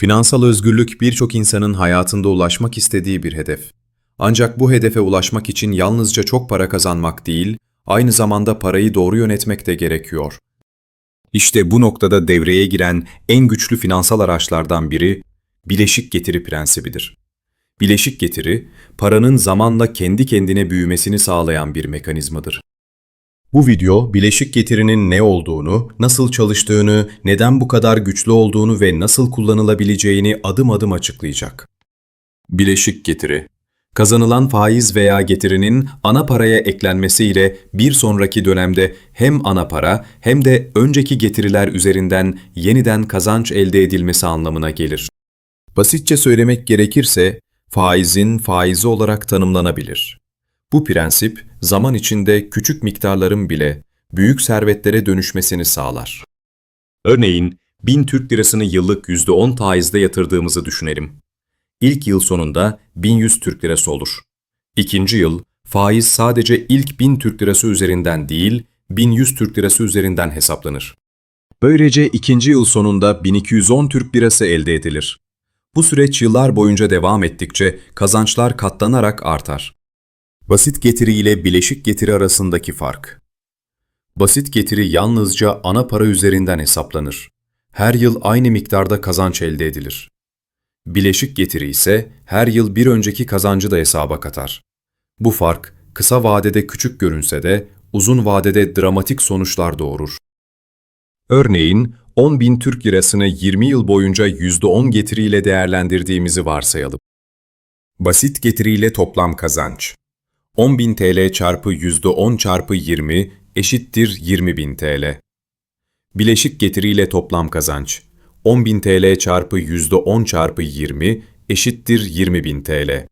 Finansal özgürlük birçok insanın hayatında ulaşmak istediği bir hedef. Ancak bu hedefe ulaşmak için yalnızca çok para kazanmak değil, aynı zamanda parayı doğru yönetmek de gerekiyor. İşte bu noktada devreye giren en güçlü finansal araçlardan biri bileşik getiri prensibidir. Bileşik getiri, paranın zamanla kendi kendine büyümesini sağlayan bir mekanizmadır. Bu video bileşik getirinin ne olduğunu, nasıl çalıştığını, neden bu kadar güçlü olduğunu ve nasıl kullanılabileceğini adım adım açıklayacak. Bileşik getiri Kazanılan faiz veya getirinin ana paraya eklenmesiyle bir sonraki dönemde hem ana para hem de önceki getiriler üzerinden yeniden kazanç elde edilmesi anlamına gelir. Basitçe söylemek gerekirse faizin faizi olarak tanımlanabilir. Bu prensip zaman içinde küçük miktarların bile büyük servetlere dönüşmesini sağlar. Örneğin 1000 Türk lirasını yıllık %10 faizde yatırdığımızı düşünelim. İlk yıl sonunda 1100 Türk lirası olur. İkinci yıl faiz sadece ilk 1000 Türk lirası üzerinden değil 1100 Türk lirası üzerinden hesaplanır. Böylece ikinci yıl sonunda 1210 Türk lirası elde edilir. Bu süreç yıllar boyunca devam ettikçe kazançlar katlanarak artar. Basit getiri ile bileşik getiri arasındaki fark. Basit getiri yalnızca ana para üzerinden hesaplanır. Her yıl aynı miktarda kazanç elde edilir. Bileşik getiri ise her yıl bir önceki kazancı da hesaba katar. Bu fark kısa vadede küçük görünse de uzun vadede dramatik sonuçlar doğurur. Örneğin 10 bin Türk lirasını 20 yıl boyunca %10 getiriyle değerlendirdiğimizi varsayalım. Basit getiriyle toplam kazanç 10.000 TL çarpı %10 çarpı 20 eşittir 20.000 TL. Bileşik getiriyle toplam kazanç 10.000 TL çarpı %10 çarpı 20 eşittir 20.000 TL.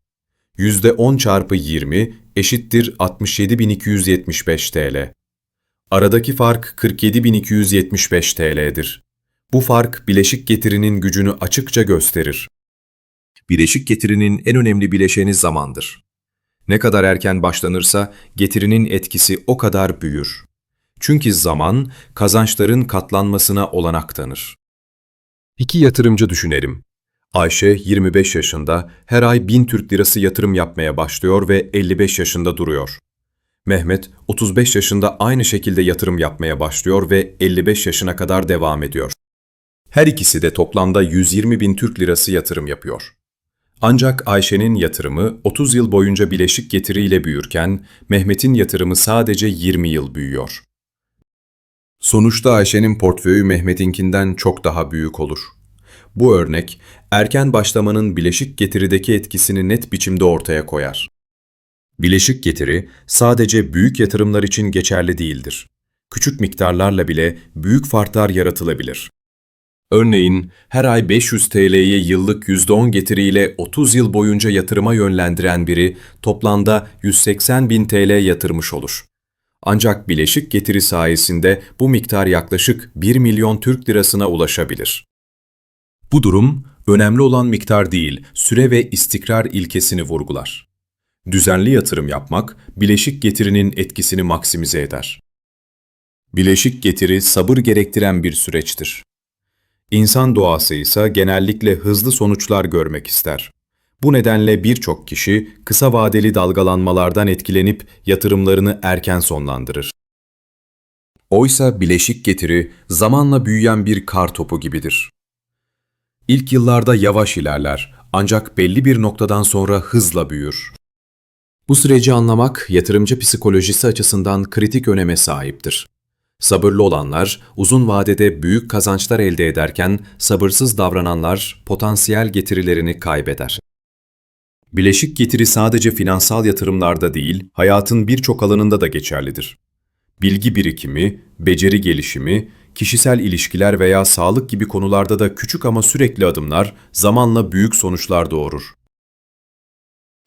%10 çarpı 20 eşittir 67.275 TL. Aradaki fark 47.275 TL'dir. Bu fark bileşik getirinin gücünü açıkça gösterir. Bileşik getirinin en önemli bileşeni zamandır. Ne kadar erken başlanırsa getirinin etkisi o kadar büyür. Çünkü zaman kazançların katlanmasına olanak tanır. İki yatırımcı düşünelim. Ayşe 25 yaşında her ay 1000 Türk lirası yatırım yapmaya başlıyor ve 55 yaşında duruyor. Mehmet 35 yaşında aynı şekilde yatırım yapmaya başlıyor ve 55 yaşına kadar devam ediyor. Her ikisi de toplamda 120 bin Türk lirası yatırım yapıyor. Ancak Ayşe'nin yatırımı 30 yıl boyunca bileşik getiriyle büyürken Mehmet'in yatırımı sadece 20 yıl büyüyor. Sonuçta Ayşe'nin portföyü Mehmet'inkinden çok daha büyük olur. Bu örnek, erken başlamanın bileşik getirideki etkisini net biçimde ortaya koyar. Bileşik getiri sadece büyük yatırımlar için geçerli değildir. Küçük miktarlarla bile büyük farklar yaratılabilir. Örneğin her ay 500 TL'ye yıllık %10 getiriyle 30 yıl boyunca yatırıma yönlendiren biri toplamda 180 bin TL yatırmış olur. Ancak bileşik getiri sayesinde bu miktar yaklaşık 1 milyon Türk lirasına ulaşabilir. Bu durum, önemli olan miktar değil, süre ve istikrar ilkesini vurgular. Düzenli yatırım yapmak, bileşik getirinin etkisini maksimize eder. Bileşik getiri sabır gerektiren bir süreçtir. İnsan doğası ise genellikle hızlı sonuçlar görmek ister. Bu nedenle birçok kişi kısa vadeli dalgalanmalardan etkilenip yatırımlarını erken sonlandırır. Oysa bileşik getiri zamanla büyüyen bir kar topu gibidir. İlk yıllarda yavaş ilerler ancak belli bir noktadan sonra hızla büyür. Bu süreci anlamak yatırımcı psikolojisi açısından kritik öneme sahiptir. Sabırlı olanlar uzun vadede büyük kazançlar elde ederken sabırsız davrananlar potansiyel getirilerini kaybeder. Bileşik getiri sadece finansal yatırımlarda değil, hayatın birçok alanında da geçerlidir. Bilgi birikimi, beceri gelişimi, kişisel ilişkiler veya sağlık gibi konularda da küçük ama sürekli adımlar zamanla büyük sonuçlar doğurur.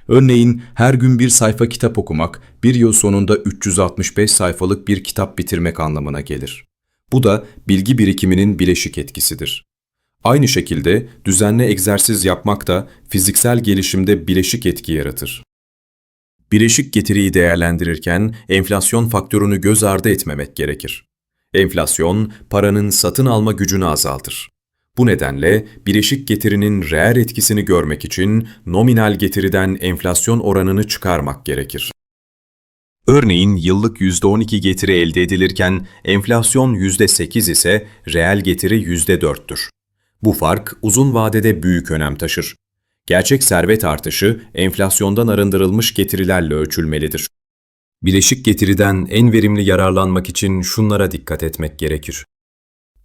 Örneğin her gün bir sayfa kitap okumak, bir yıl sonunda 365 sayfalık bir kitap bitirmek anlamına gelir. Bu da bilgi birikiminin bileşik etkisidir. Aynı şekilde düzenli egzersiz yapmak da fiziksel gelişimde bileşik etki yaratır. Bileşik getiriyi değerlendirirken enflasyon faktörünü göz ardı etmemek gerekir. Enflasyon, paranın satın alma gücünü azaltır. Bu nedenle bileşik getirinin reel etkisini görmek için nominal getiriden enflasyon oranını çıkarmak gerekir. Örneğin yıllık %12 getiri elde edilirken enflasyon %8 ise reel getiri %4'tür. Bu fark uzun vadede büyük önem taşır. Gerçek servet artışı enflasyondan arındırılmış getirilerle ölçülmelidir. Bileşik getiriden en verimli yararlanmak için şunlara dikkat etmek gerekir.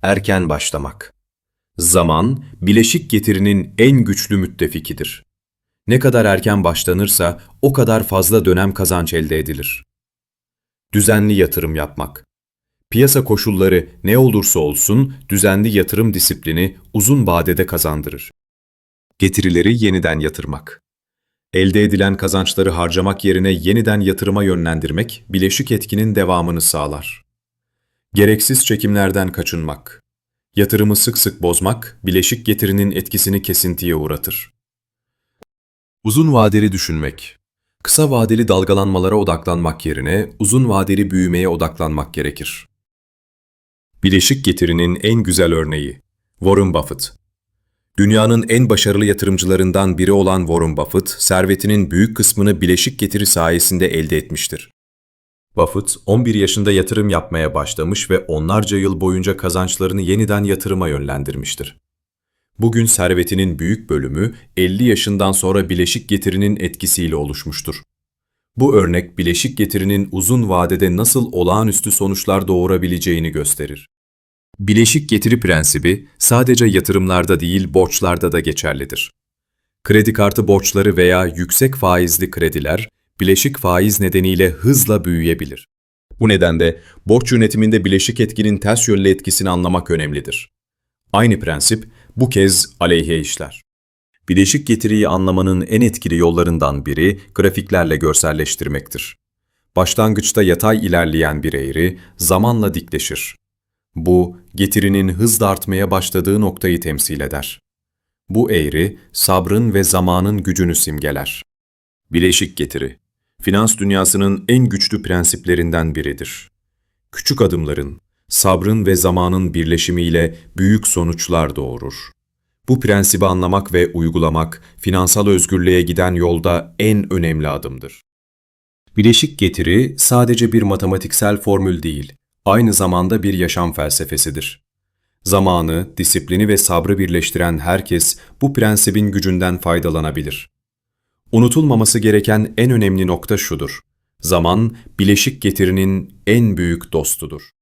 Erken başlamak. Zaman, bileşik getirinin en güçlü müttefikidir. Ne kadar erken başlanırsa o kadar fazla dönem kazanç elde edilir. Düzenli yatırım yapmak. Piyasa koşulları ne olursa olsun düzenli yatırım disiplini uzun vadede kazandırır. Getirileri yeniden yatırmak. Elde edilen kazançları harcamak yerine yeniden yatırıma yönlendirmek bileşik etkinin devamını sağlar. Gereksiz çekimlerden kaçınmak. Yatırımı sık sık bozmak, bileşik getirinin etkisini kesintiye uğratır. Uzun vadeli düşünmek. Kısa vadeli dalgalanmalara odaklanmak yerine uzun vadeli büyümeye odaklanmak gerekir. Bileşik getirinin en güzel örneği Warren Buffett. Dünyanın en başarılı yatırımcılarından biri olan Warren Buffett, servetinin büyük kısmını bileşik getiri sayesinde elde etmiştir. Buffett, 11 yaşında yatırım yapmaya başlamış ve onlarca yıl boyunca kazançlarını yeniden yatırıma yönlendirmiştir. Bugün servetinin büyük bölümü 50 yaşından sonra bileşik getirinin etkisiyle oluşmuştur. Bu örnek bileşik getirinin uzun vadede nasıl olağanüstü sonuçlar doğurabileceğini gösterir. Bileşik getiri prensibi sadece yatırımlarda değil borçlarda da geçerlidir. Kredi kartı borçları veya yüksek faizli krediler bileşik faiz nedeniyle hızla büyüyebilir. Bu nedenle borç yönetiminde bileşik etkinin ters yönlü etkisini anlamak önemlidir. Aynı prensip bu kez aleyhe işler. Bileşik getiriyi anlamanın en etkili yollarından biri grafiklerle görselleştirmektir. Başlangıçta yatay ilerleyen bir eğri zamanla dikleşir. Bu, getirinin hızla artmaya başladığı noktayı temsil eder. Bu eğri, sabrın ve zamanın gücünü simgeler. Bileşik getiri, finans dünyasının en güçlü prensiplerinden biridir. Küçük adımların, sabrın ve zamanın birleşimiyle büyük sonuçlar doğurur. Bu prensibi anlamak ve uygulamak, finansal özgürlüğe giden yolda en önemli adımdır. Bileşik getiri sadece bir matematiksel formül değil, aynı zamanda bir yaşam felsefesidir. Zamanı, disiplini ve sabrı birleştiren herkes bu prensibin gücünden faydalanabilir. Unutulmaması gereken en önemli nokta şudur. Zaman, bileşik getirinin en büyük dostudur.